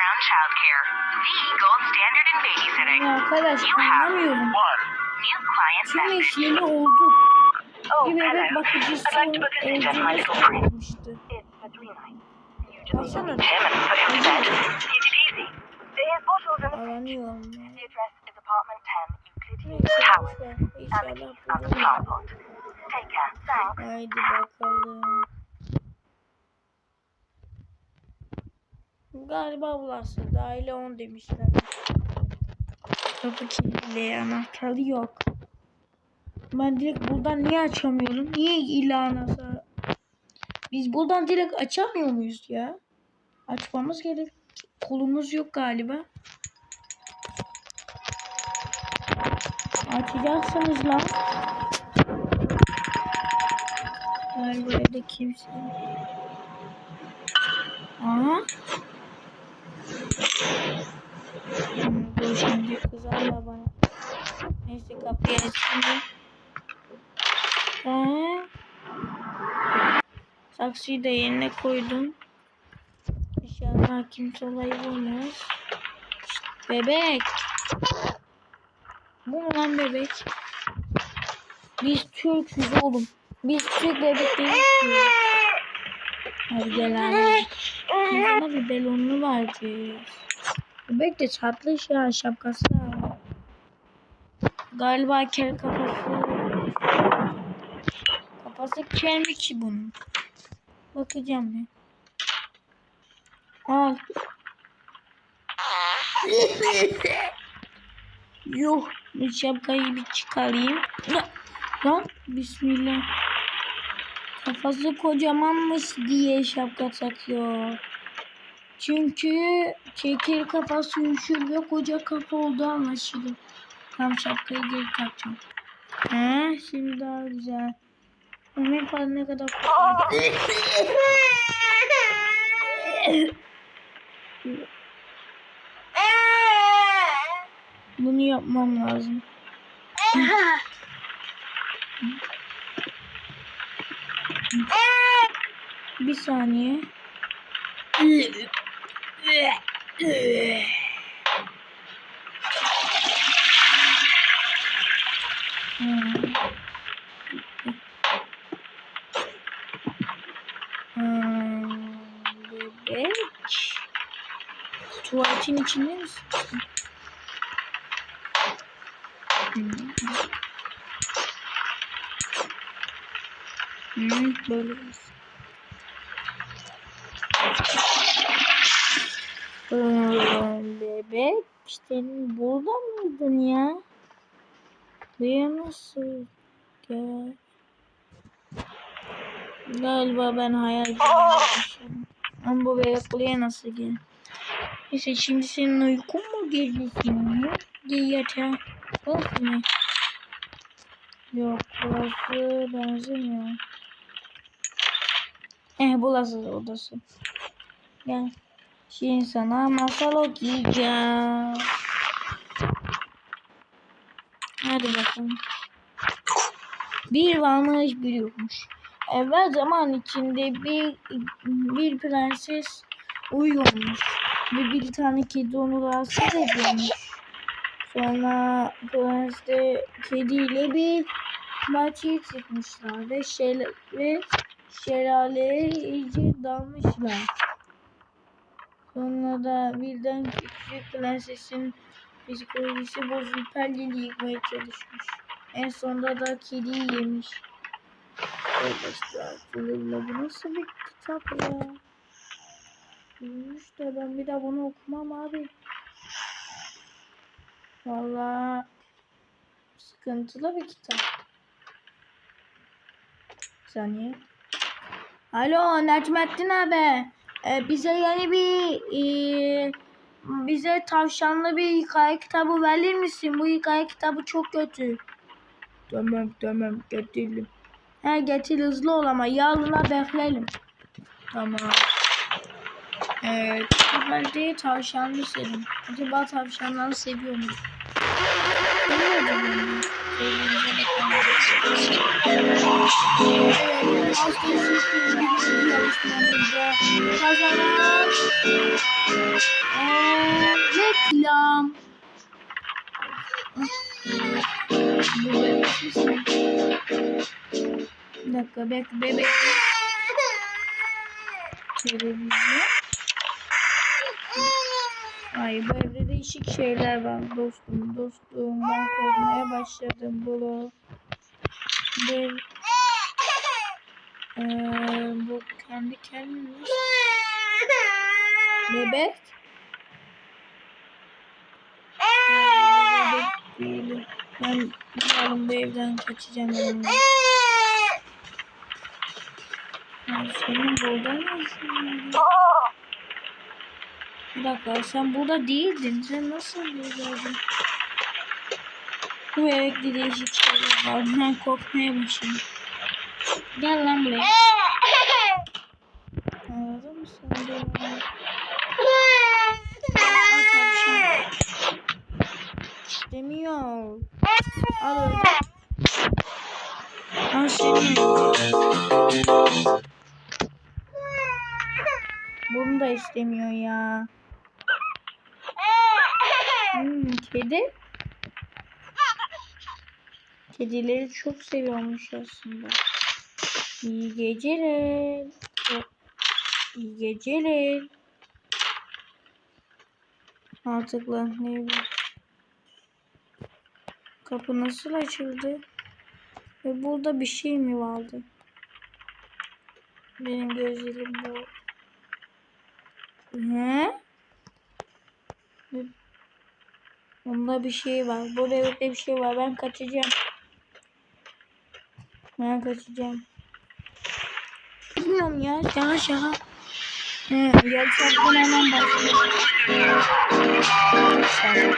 Crown Childcare, the gold standard in babysitting. Ya arkadaş you have anlamıyorum. one. new client Çünkü message. yeni oldu. Oh, Bir bebek bakıcısı evcilleştirmişti. Baksana. Aranıyorum. Haydi bakalım. Galiba burası. Dahile 10 demişler. Kapı kilitli. Anahtarı yok. Ben direkt buradan niye açamıyorum? Niye illa anahtar? Biz buradan direkt açamıyor muyuz ya? Açmamız gerek. Kolumuz yok galiba. Açacaksınız lan. Galiba evde kimse. Aha. Şimdi kızarma bana. Neyse kapıyı açayım. Ee, saksıyı da yerine koydum. İnşallah kimse olayı bulmaz. Bebek. Bu mu lan bebek? Biz Türk'üz oğlum. Biz Türk bebek değiliz ki. Hadi gel abi. Sana bir belonlu vereceğiz. Bebek de çatlı ya şapkası. Galiba kel kafası. Kafası kel mi ki bunun? Bakacağım bir. Al. Yuh. Bu şapkayı bir çıkarayım. Lan bismillah. Kafası kocamanmış diye şapka takıyor. Çünkü kekir kafası üşür ve koca kafa olduğu anlaşılır. Tam şapkayı geri takacağım. He, şimdi daha güzel. Ömer falan ne kadar Bunu yapmam lazım. Bir saniye. Bebek. Tuvaletin içinde misin? Hmm. Hmm, böyle olsun. Ee, Bebek senin burada mıydın ya? Nasıl gel? Galiba ben hayal görmüşüm. Ama bu bebek buraya nasıl gel? Neyse şimdi senin uykun mu geldi senin? Gel yatağa. Burası mı? Yok burası benzemiyor. Eh burası odası. Gel. Şimdi sana masal okuyacağım. Hadi bakalım. Bir varmış bir yokmuş. Evvel zaman içinde bir bir prenses uyuyormuş. Ve bir tane kedi onu rahatsız ediyormuş. Sonra prens de kediyle bir bahçeye çıkmışlar ve, şel ve şelaleye iyice dalmışlar. Sonra da birden küçük prensesin psikolojisi bozulup Perli'yi yıkmaya çalışmış. En sonunda da kediyi yemiş. Arkadaşlar bu nasıl bir kitap ya? Bilmiş de ben bir daha bunu okumam abi. Valla sıkıntılı bir kitap. Bir saniye. Alo Necmettin abi. Ee, bize yeni bir e, bize tavşanlı bir hikaye kitabı verir misin? Bu hikaye kitabı çok kötü. Tamam tamam getiririm. He getir hızlı ol ama yarına bekleyelim. Tamam. Evet. Bu halde tavşanlı sevdim. Acaba tavşanları seviyor mu? Evet. Bu bebek misin? Bir dakika bekle bebek. Televizyon. Ay bu evde değişik şeyler var dostum dostum ben korkmaya başladım bunu. Bu Ee, bu kendi kendine bebek. Bu bebek değil. Ben yarın bu evden kaçacağım. Yani. Ay, senin burada var? Bir dakika sen burada değildin. Sen nasıl buradadın? Bu bebekte değişik şeyler var. Ben korkmaya başladım. Gel lan buraya. Anladın mı sen de? Al tavşan. İstemiyor. Al öyle. Al. Bunu da istemiyor ya. Hmm, kedi. Kedileri çok seviyormuş aslında. İyi geceler. İyi geceler. Artık lan ne bu? Kapı nasıl açıldı? Ve burada bir şey mi vardı? Benim gözlerim bu. Ne? Bunda bir şey var. Bu bebekte bir şey var. Ben kaçacağım. Ben kaçacağım. Bilmiyorum ya. Şaka şaka. He, gerçekten hemen başlıyor. Sen-